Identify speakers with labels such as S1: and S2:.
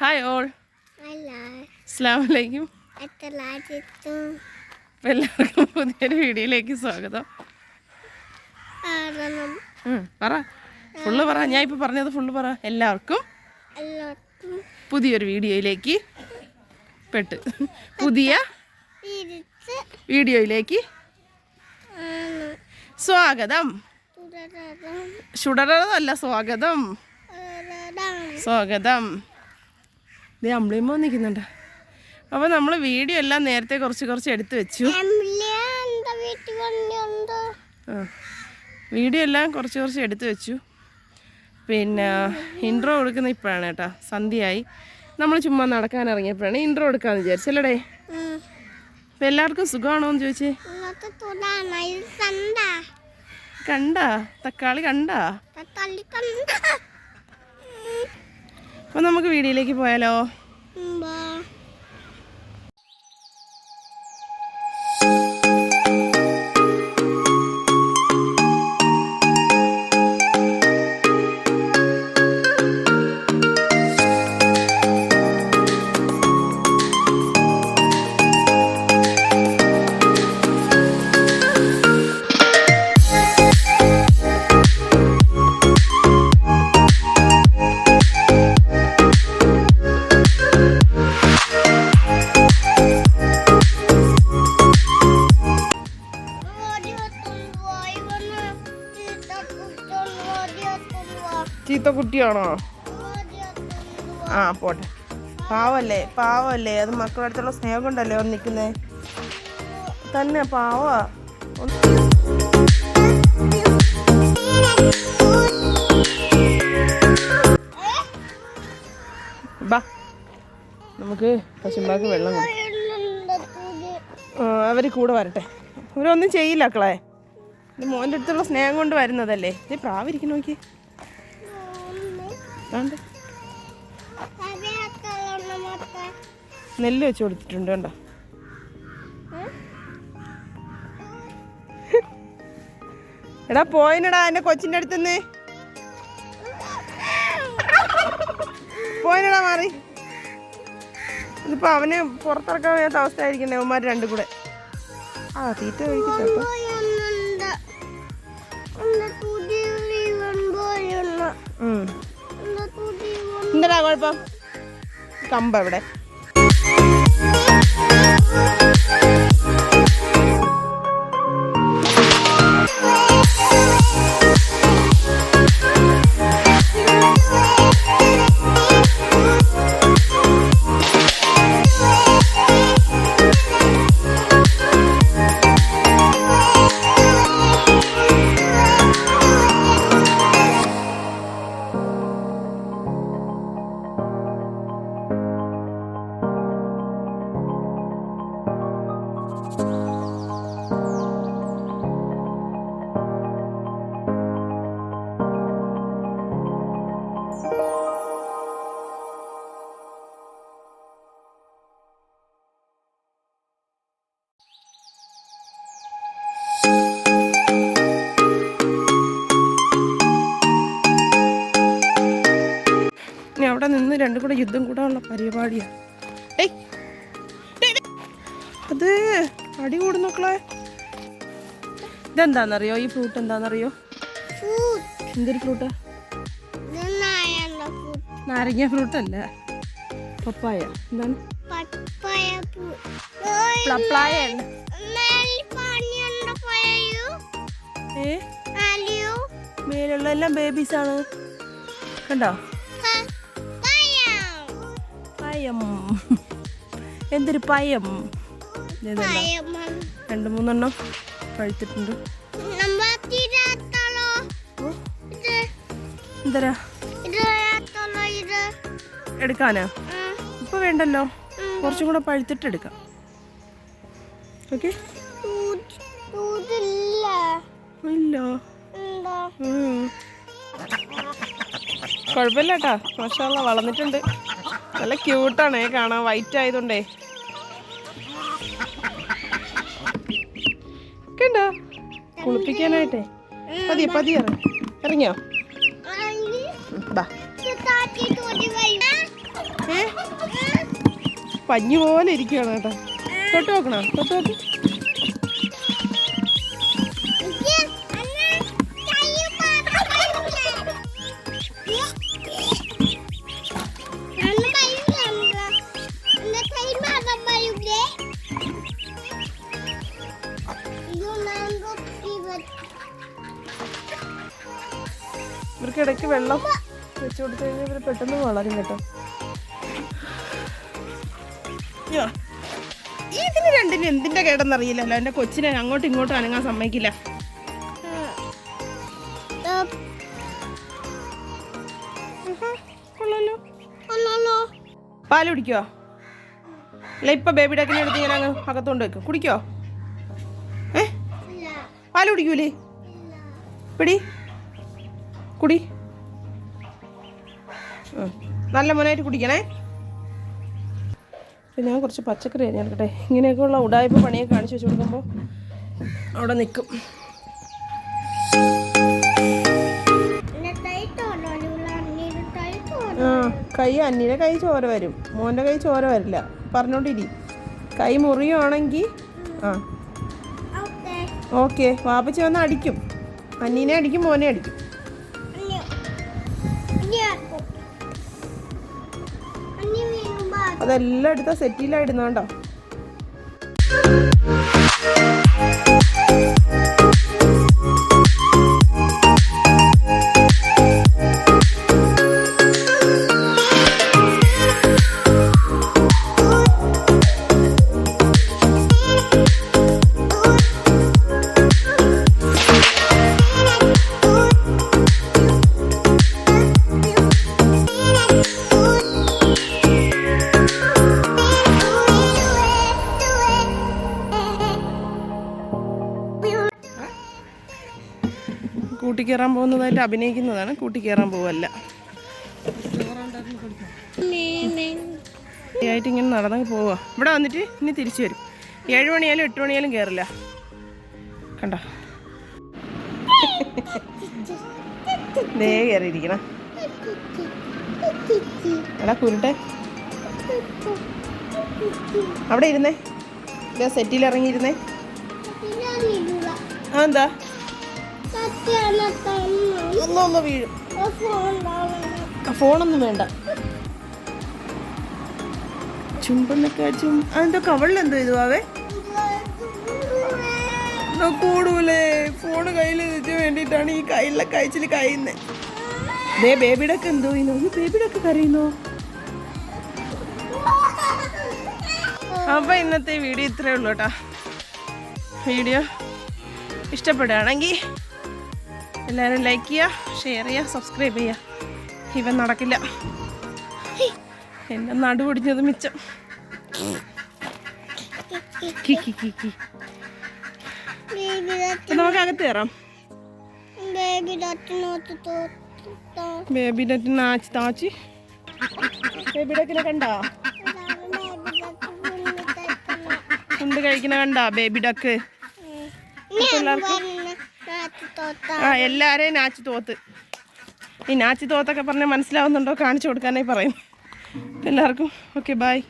S1: Hi all അപ്പം എല്ലാവർക്കും പുതിയൊരു വീഡിയോയിലേക്ക് സ്വാഗതം. പറ. ഫുള്ള് പറ. ഞാൻ ഇപ്പോൾ പറഞ്ഞത് ഫുള്ള് പറ. എല്ലാവർക്കും പുതിയൊരു വീഡിയോയിലേക്ക് പെട്ട്. പുതിയ വീഡിയോയിലേക്ക് സ്വാഗതം.
S2: തുടരണം.
S1: സ്വാഗതം. സ്വാഗതം. ഇത് അമ്പിളിയമ്മ നിൽക്കുന്നുണ്ട് അപ്പോൾ നമ്മൾ വീഡിയോ എല്ലാം നേരത്തെ കുറച്ച് കുറച്ച് എടുത്തു വെച്ചു. വീഡിയോ എല്ലാം കുറച്ച് കുറച്ച് എടുത്തു വെച്ചു. പിന്നെ ഇൻട്രോ കൊടുക്കുന്ന ഇപ്പോഴാണ് കേട്ടോ സന്ധ്യയായി. നമ്മൾ ചുമ്മാ നടക്കാൻ ഇറങ്ങിയപ്പോഴാണ് ഇൻട്രോ എടുക്കാമെന്ന് വിചാരിച്ചല്ലേ അപ്പൊ എല്ലാവർക്കും സുഖമാണോ എന്ന് ചോദിച്ചേ?
S2: കണ്ട?
S1: തക്കാളി കണ്ട. അപ്പോൾ നമുക്ക് വീഡിയോയിലേക്ക് പോയാലോ?
S2: ചീത്ത
S1: കുട്ടിയാണോ? ആ പോട്ടെ. പാവല്ലേ പാവല്ലേ. അത് മക്കളുടെ അടുത്തുള്ള സ്നേഹം കൊണ്ടല്ലേ നിൽക്കുന്നേ? തന്നെ പാവാ. ബാ. നമുക്ക് പശുമ്പാക്ക് വെള്ളം അവർ കൂടെ വരട്ടെ. അവരൊന്നും ചെയ്യില്ല അക്കളെ ഇത് മോന്റെ അടുത്തുള്ള സ്നേഹം കൊണ്ട് വരുന്നതല്ലേ. ഇത് പ്രാവിരിക്കും കണ്ട്? നെല്ല് വെച്ച് കൊടുത്തിട്ടുണ്ട് കണ്ടോ? എടാ പോയിനടാ എന്റെ കൊച്ചിന്റെ അടുത്തുനിന്ന് പോയിനടാ മാറി. ഇതിപ്പോ അവന് പുറത്തിറക്കാൻ വയ്യാത്ത അവസ്ഥ ആയിരിക്കണേ അവന്മാർ രണ്ടും കൂടെ. ആ തീറ്റ കഴിക്കുന്നുണ്ട് ഉം. എന്താടാ കുഴപ്പം? കമ്പ ഇവിടെ നിന്ന് രണ്ടും കൂടെ യുദ്ധം കൂടാനുള്ള ഉള്ള ഏയ്. ഡേയ്. അത് അടി കൂടുന്നോക്കളെ ഇതെന്താണെന്നറിയോ ഈ ഫ്രൂട്ട് എന്താണെന്നറിയോ എന്തൊരു ഫ്രൂട്ട്? നാരങ്ങ ഫ്രൂട്ട് അല്ല. പപ്പായ. എന്താണ്? പ്ലപ്ലായ ഏ? മേലുള്ള എല്ലാം ബേബീസ് ആണ്. കണ്ടോ? പയം. എന്തൊരു പയം? രണ്ടു മൂന്നെണ്ണം പഴുത്തിട്ടുണ്ട്. എന്തരാ? എടുക്കാനാ? ഇപ്പൊ വേണ്ടല്ലോ. കുറച്ചും കൂടെ പഴുത്തിട്ട് എടുക്കാം. ഓക്കെ? ഇല്ല. കുഴപ്പമില്ല കേട്ടാ. മഷാല്ല വളർന്നിട്ടുണ്ട്. നല്ല ക്യൂട്ടാണ്. കാണാൻ വൈറ്റ് ആയതുകൊണ്ടേ. കണ്ടോ കുളിപ്പിക്കാനായിട്ടേ. പതിയെ പതിയെ ഇറങ്ങിയോ? പഞ്ഞു പോലെ ഇരിക്കുകയാണ് കേട്ടോ. തൊട്ട് നോക്കണോ? തൊട്ട് നോക്കി. വെള്ളം വെച്ച് കൊടുത്തു കഴിഞ്ഞാൽ ഇവർ പെട്ടെന്ന് വളരും കേട്ടോ. ഇതിന് രണ്ടിന് എന്തിന്റെ കേടെന്നറിയില്ലല്ലോ എന്റെ കൊച്ചിനെ അങ്ങോട്ടും ഇങ്ങോട്ടും അനങ്ങാൻ സമ്മതിക്കില്ല. പാൽ കുടിക്കോ അല്ല ഇപ്പൊ ബേബി ഡക്കിനെ എടുത്ത് ഞാൻ അങ്ങ് അകത്തോണ്ട് വെക്കും. കുടിക്കോ ഏ? പാൽ കുടിക്കൂലേ? പിടി. കുടി. നല്ല മോനായിട്ട് കുടിക്കണേ. പിന്നെ ഞാൻ കുറച്ച് പച്ചക്കറി അരിഞ്ഞെടുക്കട്ടെ ഇങ്ങനെയൊക്കെയുള്ള ഉടായ്പ പണിയൊക്കെ കാണിച്ചു വെച്ച് കൊടുക്കുമ്പോൾ അവിടെ നിൽക്കും ആ കൈ അന്നിയുടെ കൈ ചോര വരും. മോന്റെ കൈ ചോര വരില്ല. പറഞ്ഞോണ്ടിരി. കൈ മുറിയുവാണെങ്കിൽ ആ.
S2: ഓക്കേ
S1: ഓക്കെ വാപ്പച്ചി വന്ന് അടിക്കും. അന്നീനെ അടിക്കും മോനെ അടിക്കും. അതെല്ലാം എടുത്ത സെറ്റിലായിടുന്നോണ്ടോ കൂട്ടിക്കയറാൻ പോകുന്നതായിട്ട് അഭിനയിക്കുന്നതാണ്. കൂട്ടി കയറാൻ പോവല്ല. ആയിട്ട് ഇങ്ങനെ നടന്നങ്ങ് പോവുക ഇവിടെ വന്നിട്ട് ഇനി തിരിച്ചു വരും. ഏഴ് മണിയായാലും എട്ട് മണിയാലും കയറില്ല കണ്ട? ദേ എടാ കുരുട്ടെ. അവിടെ ഇരുന്നേ. സെറ്റിൽ ഇറങ്ങിയിരുന്നേ. ആ എന്താ? ഒന്നും ഒന്ന് വീഴും. ഫോണൊന്നും വേണ്ട. ചുമ്പെന്നൊക്കെ ചും അതെന്തോ കവളിലെന്തോ ഇത് ആവേ എന്നാ കൂടൂലേ. ഫോണ് കയ്യിൽ വെച്ച് വേണ്ടിയിട്ടാണ് ഈ കയ്യിലെ കഴിച്ചിൽ കഴിയുന്നത് ദേ ബേബിയുടെ ഒക്കെ എന്തോ ഇന്നോ ഈ ബേബിയുടെ ഒക്കെ കരയുന്നോ? അപ്പൊ ഇന്നത്തെ വീഡിയോ ഇത്രേ ഉള്ളൂ കേട്ടോ. വീഡിയോ ഇഷ്ടപ്പെടുകയാണെങ്കിൽ എല്ലാവരും ലൈക്ക് ചെയ്യുക ഷെയർ ചെയ്യുക സബ്സ്ക്രൈബ് ചെയ്യുക ഇവൻ നടക്കില്ല. എന്നെ നടുപൊടിഞ്ഞത് മിച്ചം. കി കി കി കി. അപ്പൊ നമുക്ക് അകത്ത് കയറാം ബേബി താച്ച്. ബേബി ഡക്കിനെ കണ്ടാ? ഫുഡ് കഴിക്കണ കണ്ടാ ബേബി ഡക്ക് ആ എല്ലാരെയും നാച്ചു തോത്ത്. ഈ നാച്ചു തോത്തൊക്കെ പറഞ്ഞാൽ മനസ്സിലാവുന്നുണ്ടോ? കാണിച്ചു കൊടുക്കാനായി പറയും എല്ലാവർക്കും ഓക്കെ ബായ്